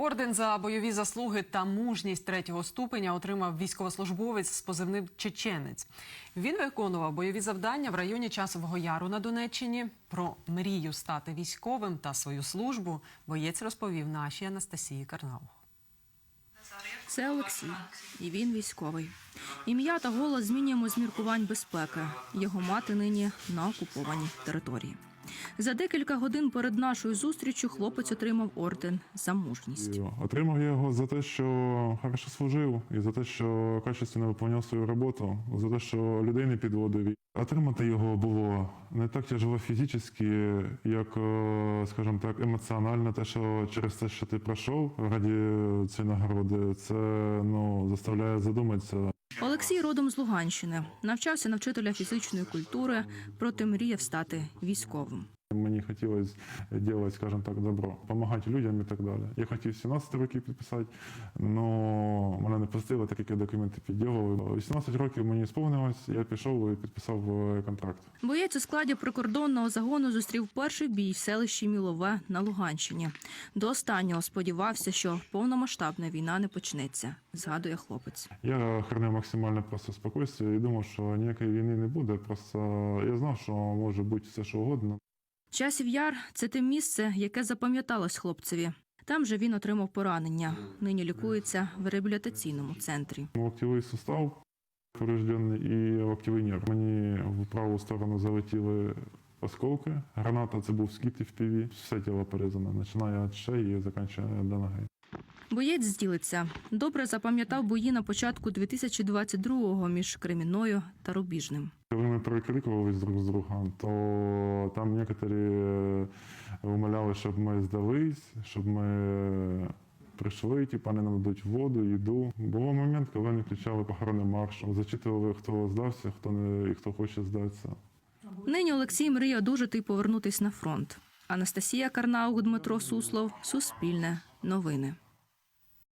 Орден за бойові заслуги та мужність третього ступеня отримав військовослужбовець з позивним Чеченець. Він виконував бойові завдання в районі Часового Яру на Донеччині. Про мрію стати військовим та свою службу боєць розповів нашій Анастасії Карнаух. Це Олексій, і він військовий. Ім'я та голос змінюємо з міркувань безпеки. Його мати нині на окупованій території. За декілька годин перед нашою зустрічю хлопець отримав орден за мужність. Отримав його за те, що хорошо служив, і за те, що качественно виконував свою роботу, за те, що людей не підводив. Отримати його було не так тяжело фізично, як, е, скажімо так, емоціонально. Те, що через те, що ти пройшов раді цієї нагороди, це ну заставляє задуматися. Олексій родом з Луганщини, навчався на вчителя фізичної культури, проте мріяв стати військовим. Мені хотілося робити, скажімо так, добро, допомагати людям і так далі. Я хотів 17 років підписати, але мене не пустили, так як я документи підділив. 18 років мені сповнилось, я пішов і підписав е, контракт. Боєць у складі прикордонного загону зустрів перший бій в селищі Мілове на Луганщині. До останнього сподівався, що повномасштабна війна не почнеться. Згадує хлопець. Я хранив максимальне просто спокійствие і думав, що ніякої війни не буде. Просто я знав, що може бути все що угодно. Часів яр це те місце, яке запам'яталось хлопцеві. Там же він отримав поранення. Нині лікується в реабілітаційному центрі. Локтєвий сустав повреждений і локтєвий нерв. Мені в праву сторону залетіли осколки. Граната це був скіт в піві. Все тіло порізане, починає від шеї і закінчує до ноги. Боєць зділиться. Добре запам'ятав бої на початку 2022-го між Кремінною та Рубіжним. Коли ми перекрикувались друг з другом, то там некоторі е, умоляли, щоб ми здались, щоб ми прийшли, типа не нададуть воду, їду. Був момент, коли вони включали похоронний марш, зачитували, хто здався, хто не і хто хоче здатися. Нині Олексій мріє одужати і повернутись на фронт. Анастасія Карнаук, Дмитро Суслов, Суспільне, Новини.